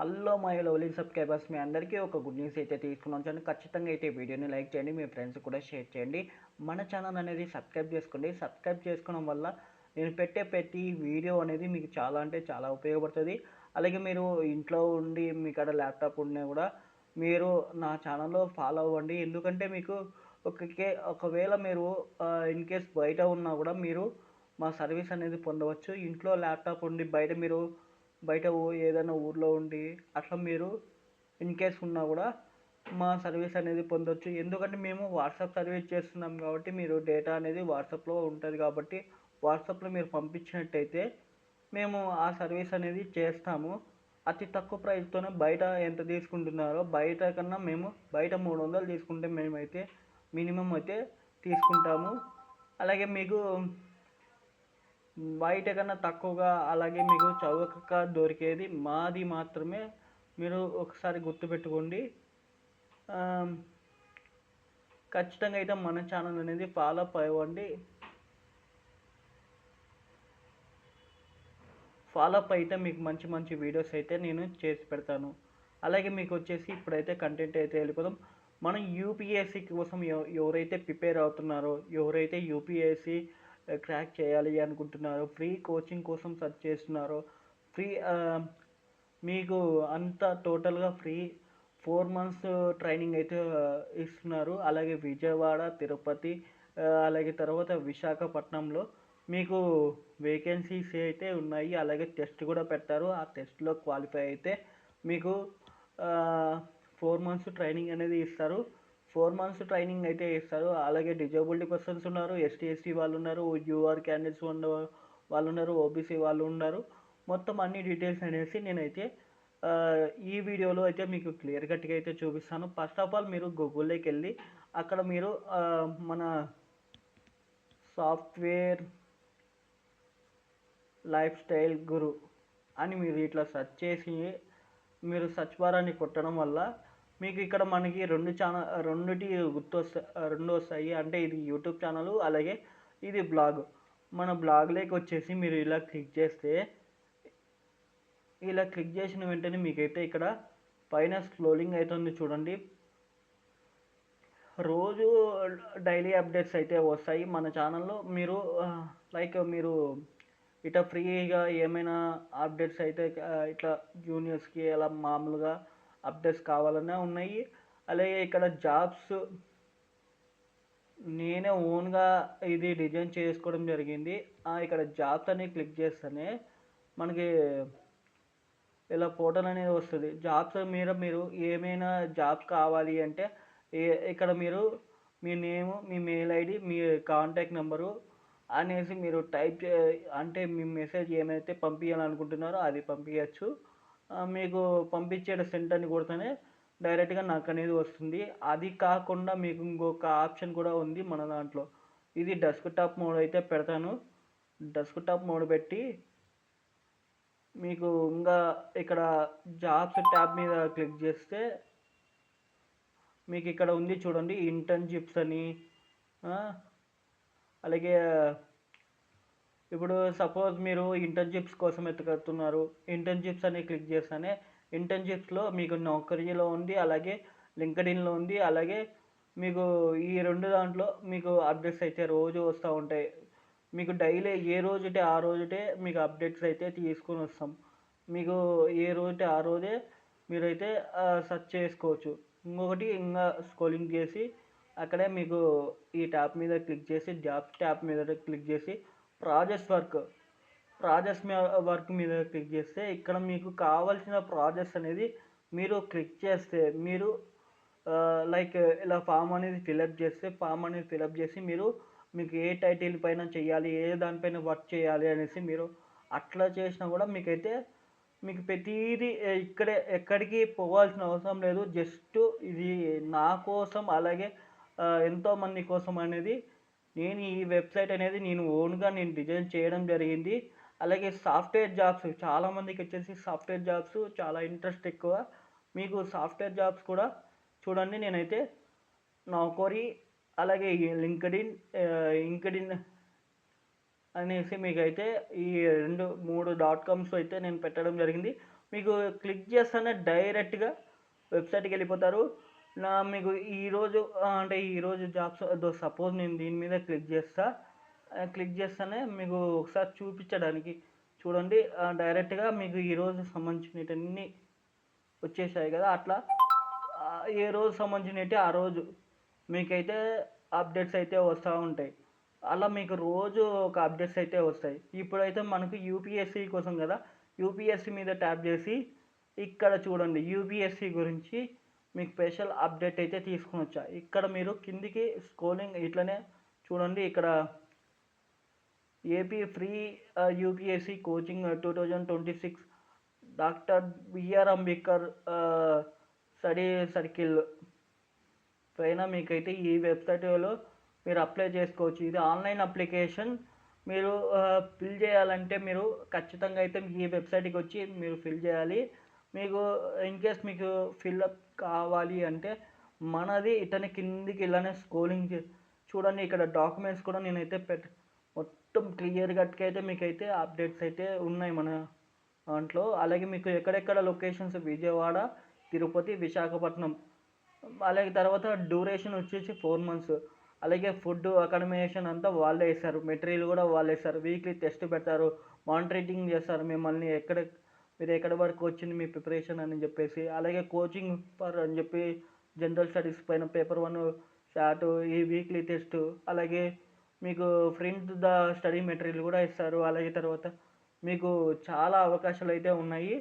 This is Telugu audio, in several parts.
హలో మై లవ్లీ సబ్స్క్రైబర్స్ మీ అందరికీ ఒక గుడ్ న్యూస్ అయితే తీసుకుని చూడండి ఖచ్చితంగా అయితే వీడియోని లైక్ చేయండి మీ ఫ్రెండ్స్ కూడా షేర్ చేయండి. మన ఛానల్ అనేది సబ్స్క్రైబ్ చేసుకోండి. సబ్స్క్రైబ్ చేసుకోవడం వల్ల నేను పెట్టే ప్రతి వీడియో అనేది మీకు చాలా అంటే చాలా ఉపయోగపడుతుంది. అలాగే మీరు ఇంట్లో ఉండి మీ కాడ ల్యాప్టాప్ ఉన్నా కూడా మీరు నా ఛానల్లో ఫాలో అవ్వండి. ఎందుకంటే మీకు ఒకకే ఒకవేళ మీరు ఇన్ కేస్ బయట ఉన్నా కూడా మీరు మా సర్వీస్ అనేది పొందవచ్చు. ఇంట్లో ల్యాప్టాప్ ఉండి బయట మీరు బయట ఏదైనా ఊర్లో ఉండి అట్లా మీరు ఇన్ కేస్ ఉన్నా కూడా మా సర్వీస్ అనేది పొందొచ్చు. ఎందుకంటే మేము వాట్సాప్ సర్వీస్ చేస్తున్నాం కాబట్టి మీరు డేటా అనేది వాట్సాప్లో ఉంటుంది కాబట్టి వాట్సాప్లో మీరు పంపించినట్టయితే మేము ఆ సర్వీస్ అనేది చేస్తాము. అతి తక్కువ ప్రైస్తోనే బయట ఎంత తీసుకుంటున్నారో బయట కన్నా మేము బయట మూడు వందలు తీసుకుంటే మేమైతే మినిమం అయితే తీసుకుంటాము. అలాగే మీకు బయట కన్నా తక్కువగా అలాగే మీకు చౌకగా దొరికేది మాది మాత్రమే. మీరు ఒకసారి గుర్తుపెట్టుకోండి. ఖచ్చితంగా అయితే మన ఛానల్ అనేది ఫాలో అప్ అవ్వండి. ఫాలో అప్ అయితే మీకు మంచి మంచి వీడియోస్ అయితే నేను చేసి పెడతాను. అలాగే మీకు వచ్చేసి ఇప్పుడైతే కంటెంట్ అయితే వెళ్ళిపోదాం. మనం యూపీఎస్సీ కోసం ఎవరైతే ప్రిపేర్ అవుతున్నారో ఎవరైతే యూపీఎస్సీ క్రాక్ చేయాలి అనుకుంటున్నారో ఫ్రీ కోచింగ్ కోసం సెర్చ్ చేస్తున్నారో ఫ్రీ మీకు అంతా టోటల్గా ఫ్రీ ఫోర్ మంత్స్ ట్రైనింగ్ అయితే ఇస్తున్నారు. అలాగే విజయవాడ తిరుపతి అలాగే తర్వాత విశాఖపట్నంలో మీకు వేకెన్సీస్ అయితే ఉన్నాయి. అలాగే టెస్ట్ కూడా పెట్టారు. ఆ టెస్ట్లో క్వాలిఫై అయితే మీకు ఫోర్ మంత్స్ ట్రైనింగ్ అనేది ఇస్తారు. ఫోర్ మంత్స్ ట్రైనింగ్ అయితే ఇస్తారు. అలాగే డిజబిలిటీ పర్సన్స్ ఉన్నారు ఎస్టీ ఎస్టీ వాళ్ళు ఉన్నారు యూఆర్ క్యాండిడేట్స్ ఉన్న వాళ్ళు ఉన్నారు ఓబీసీ వాళ్ళు ఉన్నారు. మొత్తం అన్ని డీటెయిల్స్ అనేసి నేనైతే ఈ వీడియోలో అయితే మీకు క్లియర్ కట్గా అయితే చూపిస్తాను. ఫస్ట్ ఆఫ్ ఆల్ మీరు గూగుల్లోకి వెళ్ళి అక్కడ మీరు మన సాఫ్ట్వేర్ లైఫ్ స్టైల్ గురు అని మీరు ఇట్లా సెర్చ్ చేసి మీరు సెర్చ్ బార్ అని కొట్టడం వల్ల మీకు ఇక్కడ మనకి రెండు ఛానల్ రెండుటి గుర్తు రెండు వస్తాయి అంటే ఇది యూట్యూబ్ ఛానల్ అలాగే ఇది బ్లాగ్. మన బ్లాగ్లోకి వచ్చేసి మీరు ఇలా క్లిక్ చేస్తే ఇలా క్లిక్ చేసిన వెంటనే మీకైతే ఇక్కడ పైన స్క్రోలింగ్ అవుతుంది చూడండి. రోజు డైలీ అప్డేట్స్ అయితే వస్తాయి మన ఛానల్లో. మీరు లైక్ మీరు ఇట్లా ఫ్రీగా ఏమైనా అప్డేట్స్ అయితే ఇట్లా జూనియర్స్కి అలా మామూలుగా అప్డేట్స్ కావాలన్నా ఉన్నాయి. అలాగే ఇక్కడ జాబ్స్ నేనే ఓన్గా ఇది డిజైన్ చేసుకోవడం జరిగింది. ఇక్కడ జాబ్స్ అని క్లిక్ చేస్తేనే మనకి ఇలా పోర్టల్ అనేది వస్తుంది. జాబ్స్ మీద మీరు ఏమైనా జాబ్స్ కావాలి అంటే ఏ ఇక్కడ మీరు మీ నేము మీ మెయిల్ ఐడి మీ కాంటాక్ట్ నెంబరు అనేసి మీరు టైప్ చే అంటే మీ మెసేజ్ ఏమైతే పంపించాలనుకుంటున్నారో అది పంపించచ్చు మీకు పంపించే సెంట్ అని కొడితేనే డైరెక్ట్గా నాకు అనేది వస్తుంది. అది కాకుండా మీకు ఇంకొక ఆప్షన్ కూడా ఉంది మన దాంట్లో. ఇది డెస్క్ టాప్ మోడ్ అయితే పెడతాను. డెస్క్ టాప్ మోడ్ పెట్టి మీకు ఇంకా ఇక్కడ జాబ్స్ ట్యాబ్ మీద క్లిక్ చేస్తే మీకు ఇక్కడ ఉంది చూడండి ఇంటర్న్షిప్స్ అని అలాగే ఇప్పుడు సపోజ్ మీరు ఇంటర్న్షిప్స్ కోసం వెతుకుతున్నారు. ఇంటర్న్షిప్స్ అని క్లిక్ చేస్తేనే ఇంటర్న్షిప్స్లో మీకు నౌకరీలో ఉంది అలాగే లింక్డ్ఇన్లో ఉంది అలాగే మీకు ఈ రెండు దాంట్లో మీకు అప్డేట్స్ అయితే రోజు వస్తూ ఉంటాయి. మీకు డైలీ ఏ రోజుటే ఆ రోజుటే మీకు అప్డేట్స్ అయితే తీసుకొని వస్తాం. మీకు ఏ రోజుటే ఆ రోజే మీరైతే సెర్చ్ చేసుకోవచ్చు. ఇంకొకటి ఇంకా స్క్రోలింగ్ చేసి అక్కడే మీకు ఈ ట్యాప్ మీద క్లిక్ చేసి జాబ్స్ ట్యాప్ మీద క్లిక్ చేసి ప్రాజెక్ట్స్ వర్క్. ప్రాజెక్ట్స్ వర్క్ మీద క్లిక్ చేస్తే ఇక్కడ మీకు కావాల్సిన ప్రాజెక్ట్స్ అనేది మీరు క్లిక్ చేస్తే మీరు లైక్ ఇలా ఫామ్ అనేది ఫిలప్ చేస్తే ఫామ్ అనేది ఫిలప్ చేసి మీరు మీకు ఏ టైటిల్ పైన చేయాలి ఏ దానిపైన వర్క్ చేయాలి అనేసి మీరు అట్లా చేసినా కూడా మీకైతే మీకు ప్రతిదీ ఇక్కడే ఎక్కడికి పోవాల్సిన అవసరం లేదు. జస్ట్ ఇది నా కోసం అలాగే ఎంతోమంది కోసం అనేది నేను ఈ వెబ్సైట్ అనేది నేను ఓన్గా నేను డిజైన్ చేయడం జరిగింది. అలాగే సాఫ్ట్వేర్ జాబ్స్ చాలామందికి వచ్చేసి సాఫ్ట్వేర్ జాబ్స్ చాలా ఇంట్రెస్ట్ ఎక్కువ. మీకు సాఫ్ట్వేర్ జాబ్స్ కూడా చూడండి నేనైతే నౌకరీ అలాగే లింక్డ్ఇన్ ఇంకడిన్ అనేసి మీకు అయితే ఈ రెండు మూడు డాట్ కామ్స్ అయితే నేను పెట్టడం జరిగింది. మీకు క్లిక్ చేస్తానే డైరెక్ట్గా వెబ్సైట్కి వెళ్ళిపోతారు. నా మీకు ఈరోజు అంటే ఈరోజు జాబ్స్ సపోజ్ నేను దీని మీద క్లిక్ చేస్తా క్లిక్ చేస్తానే మీకు ఒకసారి చూపించడానికి చూడండి డైరెక్ట్గా మీకు ఈరోజు సంబంధించినవన్నీ వచ్చేసాయి కదా అట్లా. ఏ రోజు సంబంధించినవి ఆ రోజు మీకైతే అప్డేట్స్ అయితే వస్తూ ఉంటాయి. అలా మీకు రోజు ఒక అప్డేట్స్ అయితే వస్తాయి. ఇప్పుడైతే మనకు యూపీఎస్సీ కోసం కదా యూపీఎస్సి మీద ట్యాప్ చేసి ఇక్కడ చూడండి యూపీఎస్సీ గురించి మీకు స్పెషల్ అప్డేట్ అయితే తీసుకుని వచ్చా. ఇక్కడ మీరు కిందికి స్కోలింగ్ ఇట్లనే చూడండి. ఇక్కడ AP free UPSC coaching two thousand twenty six doctor BR Ambedkar study circle పైన మీకైతే ఈ వెబ్సైట్లో మీరు అప్లై చేసుకోవచ్చు. ఇది ఆన్లైన్ అప్లికేషన్. మీరు ఫిల్ చేయాలంటే మీరు ఖచ్చితంగా అయితే ఈ వెబ్సైట్కి వచ్చి మీరు ఫిల్ చేయాలి. మీకు ఇన్ కేస్ మీకు ఫిల్అప్ కావాలి అంటే మనది ఇతని కిందికి ఇలానే స్క్రోలింగ్ చూడండి ఇక్కడ డాక్యుమెంట్స్ కూడా నేనైతే పెట్ మొత్తం క్లియర్ కట్గా అయితే మీకైతే అప్డేట్స్ అయితే ఉన్నాయి మన దాంట్లో. అలాగే మీకు ఎక్కడెక్కడ లొకేషన్స్ విజయవాడ తిరుపతి విశాఖపట్నం. అలాగే తర్వాత డ్యూరేషన్ వచ్చేసి ఫోర్ మంత్స్ అలాగే ఫుడ్ అకామిడేషన్ అంతా వాళ్ళే ఇస్తారు మెటీరియల్ కూడా వాళ్ళే ఇస్తారు వీక్లీ టెస్ట్ పెడతారు. మానిటరింగ్ చేస్తారు మిమ్మల్ని ఎక్కడ మీరు ఎక్కడ వరకు వచ్చింది మీ ప్రిపరేషన్ అని చెప్పేసి అలాగే కోచింగ్ ఫర్ అని చెప్పి జనరల్ స్టడీస్ పైన పేపర్ వన్ షార్ట్ ఈ వీక్లీ టెస్ట్ అలాగే మీకు ప్రింట్ ద స్టడీ మెటీరియల్ కూడా ఇస్తారు. అలాగే తర్వాత మీకు చాలా అవకాశాలు అయితే ఉన్నాయి.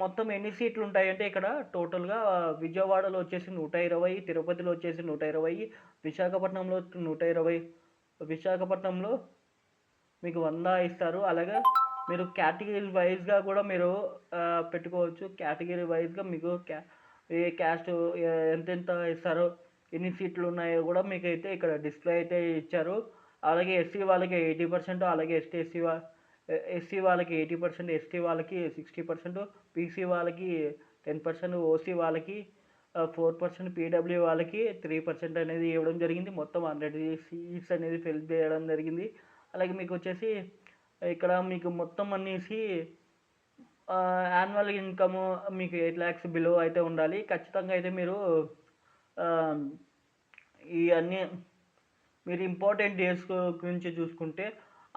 మొత్తం ఎన్ని సీట్లు ఉంటాయంటే ఇక్కడ టోటల్గా విజయవాడలో వచ్చేసి నూట ఇరవై తిరుపతిలో వచ్చేసి నూట ఇరవై విశాఖపట్నంలో నూట ఇరవై విశాఖపట్నంలో మీకు వంద ఇస్తారు. అలాగే మీరు కేటగిరీ వైజ్గా కూడా మీరు పెట్టుకోవచ్చు. కేటగిరీ వైజ్గా మీకు క్యా ఏ క్యాస్ట్ ఎంతెంత ఇస్తారో ఎన్ని సీట్లు ఉన్నాయో కూడా మీకు అయితే ఇక్కడ డిస్ప్లే అయితే ఇచ్చారు. అలాగే ఎస్సీ వాళ్ళకి ఎయిటీ పర్సెంట్ అలాగే ఎస్టీ ఎస్సీ వా ఎస్సీ వాళ్ళకి ఎయిటీ పర్సెంట్ ఎస్టీ వాళ్ళకి సిక్స్టీ పర్సెంట్ పీసీ వాళ్ళకి టెన్ పర్సెంట్ ఓసీ వాళ్ళకి ఫోర్ పర్సెంట్ పీడబ్ల్యూ వాళ్ళకి త్రీ పర్సెంట్ అనేది ఇవ్వడం జరిగింది. మొత్తం హండ్రెడ్ సీట్స్ అనేది ఫిల్ చేయడం జరిగింది. అలాగే మీకు వచ్చేసి ఇక్కడ మీకు మొత్తం అనేసి యాన్యువల్ ఇన్కమ్ మీకు ఎయిట్ ల్యాక్స్ బిలో అయితే ఉండాలి. ఖచ్చితంగా అయితే మీరు ఇవన్నీ ఈ అన్ని మీరు ఇంపార్టెంట్ డేస్ గురించి చూసుకుంటే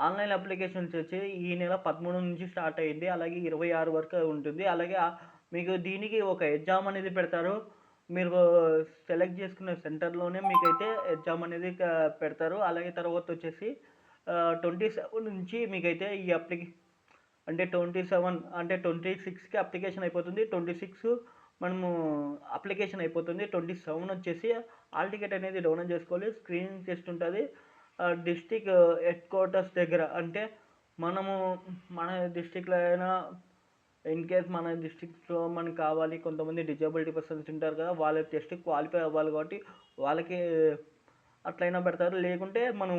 ఆన్లైన్ అప్లికేషన్స్ వచ్చి ఈ నెల పదమూడు నుంచి స్టార్ట్ అయ్యింది. అలాగే ఇరవై ఆరు వరకు ఉంటుంది. అలాగే మీకు దీనికి ఒక ఎగ్జామ్ అనేది పెడతారు. మీరు సెలెక్ట్ చేసుకున్న సెంటర్లోనే మీకైతే ఎగ్జామ్ అనేది పెడతారు. అలాగే తర్వాత వచ్చేసి ట్వంటీ సెవెన్ నుంచి మీకైతే ఈ అప్లికే అంటే ట్వంటీ సెవెన్ అంటే ట్వంటీ సిక్స్కి అప్లికేషన్ అయిపోతుంది. ట్వంటీ సిక్స్ మనము అప్లికేషన్ అయిపోతుంది. ట్వంటీ సెవెన్ వచ్చేసి ఆల్ టికెట్ అనేది డౌన్లోడ్ చేసుకోవాలి. స్క్రీనింగ్ టెస్ట్ ఉంటుంది. డిస్టిక్ హెడ్ క్వార్టర్స్ దగ్గర అంటే మనము మన డిస్టిక్లో అయినా ఇన్ కేస్ మన డిస్టిక్లో మనకి కావాలి కొంతమంది డిజబిలిటీ పర్సన్స్ ఉంటారు కదా వాళ్ళ టెస్ట్ క్వాలిఫై అవ్వాలి కాబట్టి వాళ్ళకి అట్లయినా పెడతారు. లేకుంటే మనం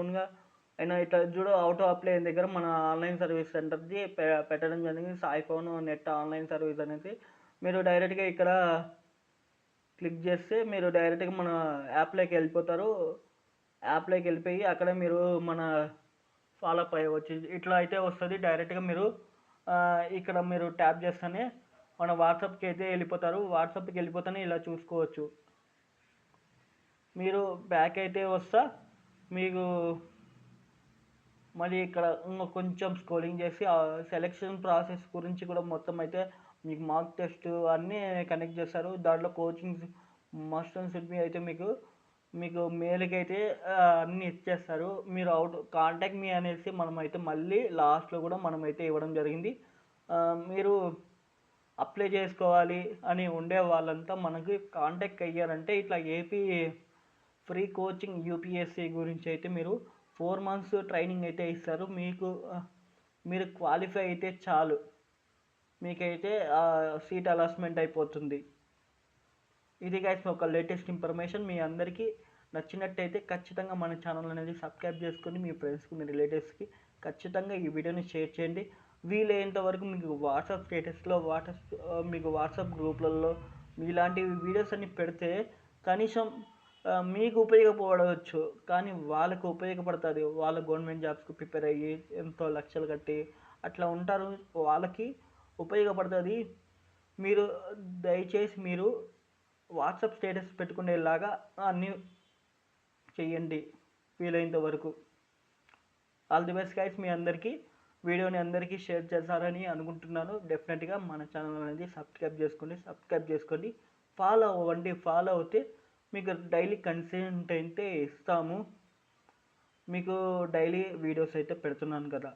ఓన్గా అయినా ఇట్లా చూడు అవుట్ ఆఫ్ అప్లై దగ్గర మన ఆన్లైన్ సర్వీస్ సెంటర్ది పె- పెట్టడం జరిగింది. Sai phone net online service అనేది మీరు డైరెక్ట్గా ఇక్కడ క్లిక్ చేస్తే మీరు డైరెక్ట్గా మన యాప్లోకి వెళ్ళిపోతారు. యాప్లోకి వెళ్ళిపోయి అక్కడ మీరు మన ఫాలోఅప్ అయ్యవచ్చు. ఇట్లా అయితే వస్తుంది. డైరెక్ట్గా మీరు ఇక్కడ మీరు ట్యాప్ చేస్తేనే మన వాట్సాప్కి అయితే వెళ్ళిపోతారు. వాట్సాప్కి వెళ్ళిపోతేనే ఇలా చూసుకోవచ్చు. మీరు బ్యాక్ అయితే వస్తా. మీకు మళ్ళీ ఇక్కడ కొంచెం స్క్రోలింగ్ చేసి సెలెక్షన్ ప్రాసెస్ గురించి కూడా మొత్తం అయితే మీకు మార్క్ టెస్ట్ అన్నీ కనెక్ట్ చేస్తారు. దాంట్లో కోచింగ్స్ మాస్టర్ అండ్ మీ అయితే మీకు మీకు మెయిల్కి అయితే అన్నీ ఇచ్చేస్తారు. మీరు అవుట్ కాంటాక్ట్ మీ అనేసి మనం అయితే మళ్ళీ లాస్ట్లో కూడా మనం అయితే ఇవ్వడం జరిగింది. మీరు అప్లై చేసుకోవాలి అని ఉండే వాళ్ళంతా మనకి కాంటాక్ట్ అయ్యారంటే ఇట్లా ఏపీ ఫ్రీ కోచింగ్ యూపీఎస్సీ గురించి అయితే మీరు ఫోర్ మంత్స్ ట్రైనింగ్ అయితే ఇస్తారు. మీకు మీరు క్వాలిఫై అయితే చాలు. మీకైతే సీట్ అలాట్మెంట్ అయిపోతుంది. ఇది గైస్ ఒక లేటెస్ట్ ఇన్ఫర్మేషన్. మీ అందరికీ నచ్చినట్టయితే ఖచ్చితంగా మన ఛానల్ అనేది సబ్స్క్రైబ్ చేసుకొని మీ ఫ్రెండ్స్కి మీ రిలేటివ్స్కి ఖచ్చితంగా ఈ వీడియోని షేర్ చేయండి. వీలైనంత వరకు మీకు వాట్సాప్ స్టేటస్లో వాట్సాప్ మీకు వాట్సాప్ గ్రూప్లలో ఇలాంటి వీడియోస్ అన్ని పెడితే కనీసం మీకు ఉపయోగపడవచ్చు. కానీ వాళ్ళకు ఉపయోగపడుతుంది. వాళ్ళ గవర్నమెంట్ జాబ్స్కి ప్రిపేర్ అయ్యి ఎంతో లక్షలు కట్టి అట్లా ఉంటారు. వాళ్ళకి ఉపయోగపడుతుంది. మీరు దయచేసి మీరు వాట్సాప్ స్టేటస్ పెట్టుకునేలాగా అన్నీ చెయ్యండి వీలైనంత వరకు. ఆల్ ది బెస్ట్ గైస్ మీ అందరికీ వీడియోని అందరికీ షేర్ చేస్తారని అనుకుంటున్నాను. డెఫినెట్గా మన ఛానల్ అనేది సబ్స్క్రైబ్ చేసుకోండి. సబ్స్క్రైబ్ చేసుకోండి. ఫాలో అవ్వండి. ఫాలో అవుతే మీకు డైలీ కన్సెంట్ అయితే ఇస్తాము. మీకు డైలీ వీడియోస్ అయితే పెడుతున్నాను కదా.